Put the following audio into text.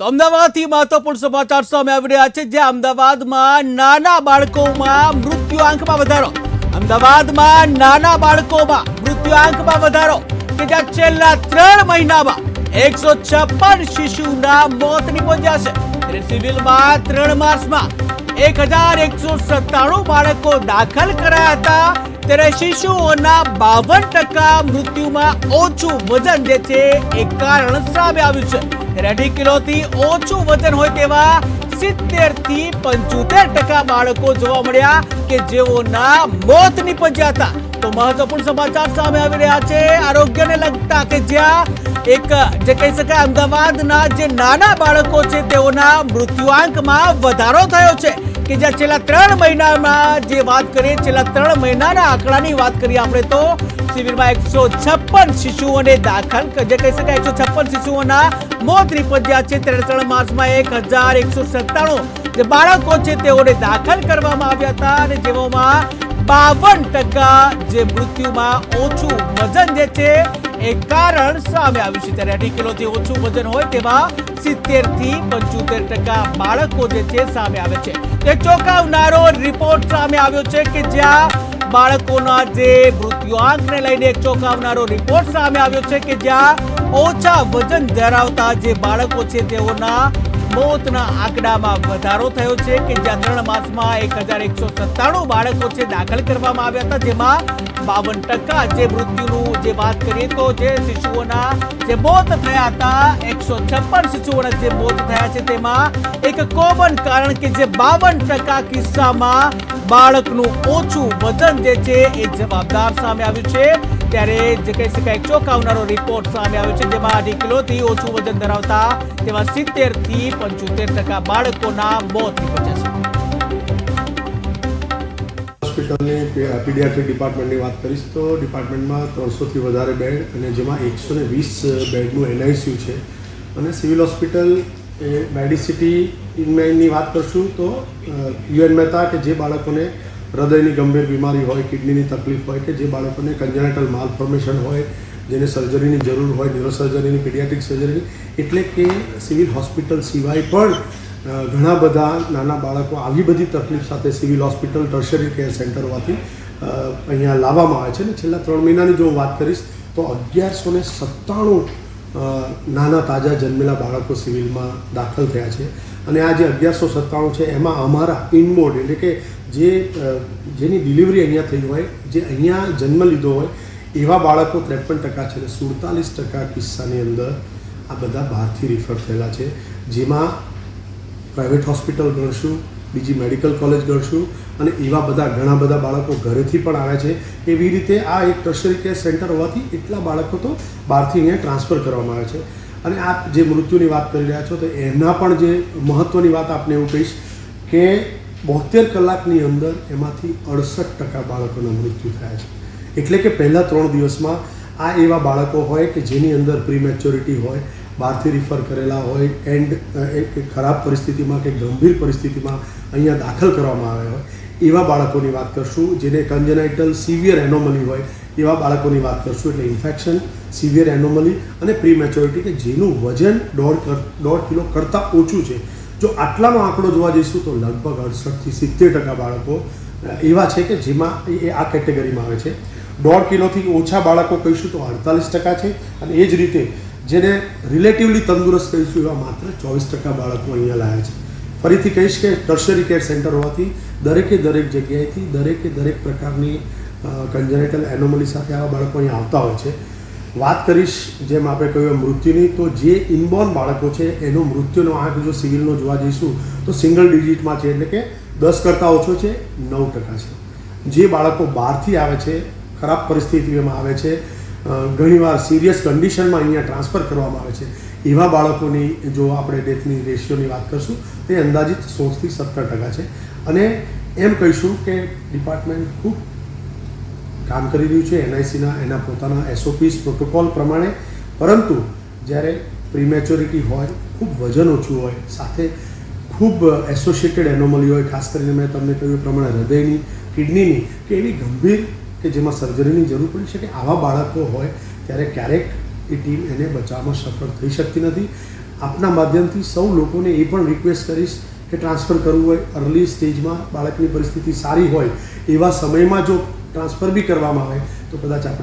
તો અમદાવાદથી મહત્વપૂર્ણ સમાચાર સામે આવી રહ્યા છે, જે અમદાવાદમાં નાના બાળકોમાં મૃત્યુઆંકમાં વધારો. અમદાવાદમાં નાના બાળકોમાં મૃત્યુઆંકમાં વધારો. કે જ્યાં છેલ્લા ત્રણ મહિનામાં એકસો છપ્પન શિશુના મોત નિપજ્યા છે. સિવિલમાં ત્રણ માસમાં એક હજાર એકસો સત્તાણું બાળકો દાખલ કરાયા હતા. ત્યારે શિશુઓના બાવન ટકા મૃત્યુમાં ઓછું વજન જે છે એ કારણ સામે આવ્યું છે. ત્યારે અઢી કિલોથી ઓછું વજન હોય તેવા સિત્તેરથી પંચોતેર ટકા બાળકો જોવા મળ્યા કે જેઓના મોત નિપજ્યા હતા. તો મહત્વપૂર્ણ સમાચાર સામે આવી રહ્યા છે. આરોગ્યને લગતા કે જ્યાં એક જે કહી શકાય અમદાવાદના જે નાના બાળકો છે તેઓના મૃત્યુઆંકમાં વધારો થયો છે. કે જ્યાં છેલ્લા ત્રણ મહિનામાં જે વાત કરીએ, છેલ્લા ત્રણ મહિનાના આંકડાની વાત કરીએ આપણે તો સિવિલમાં એકસો છપ્પન શિશુઓને દાખલ જે કહી શકાય એકસો છપ્પન શિશુઓના મોત નિપજ્યા છે. ત્યારે ત્રણ માસમાં એક હજાર એકસો સત્તાણું જે બાળકો છે તેઓને દાખલ કરવામાં આવ્યા હતા અને જેઓમાં બાવન ટકા જે મૃત્યુમાં ઓછું વજન જે છે એ કારણ સામે આવ્યું છે. ત્યારે અઢી કિલોથી ઓછું વજન હોય તેમાં સિત્તેરથી પંચોતેર ટકા બાળકો જે છે સામે આવે છે. એક ચોંકાવનારો રિપોર્ટ સામે આવ્યો છે કે જ્યાં બાળકોના જે મૃત્યુઆંકને લઈને એક ચોંકાવનારો રિપોર્ટ સામે આવ્યો છે કે જ્યાં ઓછા વજન ધરાવતા જે બાળકો છે તેઓના મોતના આંકડામાં વધારો થયો છે કે જ્યાં ત્રણ માસમાં એક હજાર એકસો સત્તાણું બાળકો છે દાખલ કરવામાં આવ્યા હતા, જેમાં બાવન ટકા જે મૃત્યુનું જે વાત કરીએ તો જે શિશુઓના જે મોત થયા હતા, એકસો છપ્પન શિશુઓના જે મોત થયા છે, તેમાં એક કોમન કારણ કે જે બાવન ટકા કિસ્સામાં બાળકનું ઓછું વજન જે છે એ જવાબદાર સામે આવ્યું છે. ત્યારે જે કહી શકાય ચોંકાવનારો રિપોર્ટ સામે આવ્યો છે, જેમાં અઢી કિલોથી ઓછું વજન ધરાવતા તેમાં સિત્તેરથી પંચોતેર ટકા બાળકોના મોત નીપજ્યા છે. હોસ્પિટલની પીડિયાટ્રિક ડિપાર્ટમેન્ટની વાત કરીશ તો ડિપાર્ટમેન્ટમાં ત્રણસોથી વધારે બેડ અને જેમાં એકસો ને વીસ બેડનું એનઆઈસીયુ છે. અને સિવિલ હોસ્પિટલ એ મેડિસિટીની વાત કરશું તો યુએન મહેતા કે જે બાળકોને હૃદયની ગંભીર બીમારી હોય, કિડનીની તકલીફ હોય કે જે બાળકોને કન્જેનેટલ માલફોર્મેશન હોય, જેને સર્જરીની જરૂર હોય ન્યુરોસર્જરીની પીડિયાટિક સર્જરી એટલે કે સિવિલ હોસ્પિટલ સિવાય પણ ઘણા બધા નાના બાળકો આવી બધી તકલીફ સાથે civil hospital tertiary care centre હોવાથી અહીંયા લાવવામાં આવે છે. ને છેલ્લા ત્રણ મહિનાની જો હું વાત કરીશ, તો અગિયારસો ને સત્તાણું નાના તાજા જન્મેલા બાળકો સિવિલમાં દાખલ થયા છે. અને આ જે અગિયારસો સત્તાણું છે, એમાં અમારા ઇનમોડ એટલે કે જે જેની ડિલિવરી અહીંયા થઈ હોય, જે અહીંયા જન્મ લીધો હોય, એવા બાળકો ત્રેપન ટકા છે અને સુડતાલીસ ટકા કિસ્સાની અંદર આ બધા બહારથી રિફર થયેલા છે. જેમાં પ્રાઇવેટ હોસ્પિટલ ગણશું બીજી મેડિકલ કોલેજ ગણશું અને એવા બધા ઘણા બધા બાળકો ઘરેથી પણ આવે છે. એવી રીતે આ એક ટર્શરી કેર સેન્ટર હોવાથી એટલા બાળકો તો બહારથી અહીંયા ટ્રાન્સફર કરવામાં આવે છે. અને આ જે મૃત્યુની વાત કરી રહ્યા છો તો એના પણ જે મહત્ત્વની વાત આપને એવું કહીશ કે બોતેર કલાકની અંદર એમાંથી અડસઠ ટકા બાળકોના મૃત્યુ થયા છે. એટલે કે પહેલાં ત્રણ દિવસમાં આ એવા બાળકો હોય કે જેની અંદર પ્રીમેચ્યોરિટી હોય બહારથી રિફર કરેલા હોય એન્ડ એક ખરાબ પરિસ્થિતિમાં કે ગંભીર પરિસ્થિતિમાં અહીંયા દાખલ કરવામાં આવ્યા હોય, એવા બાળકોની વાત કરશું જેને કન્જેનાઇટલ સિવિયર એનોમલી હોય, એવા બાળકોની વાત કરશું. એટલે ઇન્ફેક્શન સિવિયર એનોમલી અને પ્રીમેચ્યોરિટી કે જેનું વજન દોઢ કર, દોઢ કિલો કરતાં ઓછું છે. જો આટલાનો આંકડો જોવા જઈશું તો લગભગ અડસઠથી સિત્તેર ટકા બાળકો એવા છે કે જેમાં એ આ કેટેગરીમાં આવે છે. દોઢ કિલોથી ઓછા બાળકો કહીશું તો અડતાલીસ ટકા છે અને એ જ રીતે જેને રિલેટિવલી તંદુરસ્ત કહીશું એવા માત્ર ચોવીસ ટકા બાળકો અહીંયા લાયા છે. ફરીથી કહીશ કે ટર્શરી કેર સેન્ટર હોવાથી દરેકે દરેક જગ્યાએથી દરેકે દરેક પ્રકારની કન્જનેટલ એનોમલી સાથે આવા બાળકો અહીંયા આવતા હોય છે. વાત કરીશ, જેમ આપણે કહ્યું મૃત્યુની, તો જે ઇનબોર્ન બાળકો છે એનો મૃત્યુનો આંક જો સિવિલનો જોવા જઈશું, તો સિંગલ ડિજિટમાં છે એટલે કે દસ કરતાં ઓછો છે, નવ ટકા છે. જે બાળકો બહારથી આવે છે, ખરાબ પરિસ્થિતિઓમાં આવે છે ઘણીવાર સિરિયસ કન્ડિશનમાં અહીંયા ટ્રાન્સફર કરવામાં આવે છે. એવા બાળકોની જો આપણે ડેથની રેશિયોની વાત કરશું, તે અંદાજિત સોળથી સત્તર ટકા છે. અને એમ કહીશું કે ડિપાર્ટમેન્ટ ખૂબ કામ કરી રહ્યું છે એનઆઈસીના એના પોતાના એસઓપીસ પ્રોટોકોલ પ્રમાણે. પરંતુ જ્યારે પ્રીમેચ્યોરિટી હોય, ખૂબ વજન ઓછું હોય, સાથે ખૂબ એસોસિએટેડ એનોમલી હોય, ખાસ કરીને મેં તમને કહ્યું પ્રમાણે હૃદયની કિડનીની કે એવી ગંભીર કે જેમાં સર્જરીની જરૂર પડી શકે, આવા બાળકો હોય ત્યારે ક્યારેક એ ટીમ એને બચાવવામાં સફળ થઈ શકતી નથી. આપના માધ્યમથી સૌ લોકોને એ પણ રિક્વેસ્ટ કરીશ કે ટ્રાન્સફર કરવું હોય અર્લી સ્ટેજમાં બાળકની પરિસ્થિતિ સારી હોય, એવા સમયમાં જો ટ્રાન્સફર બી કરવામાં આવે, તો કદાચ આપણે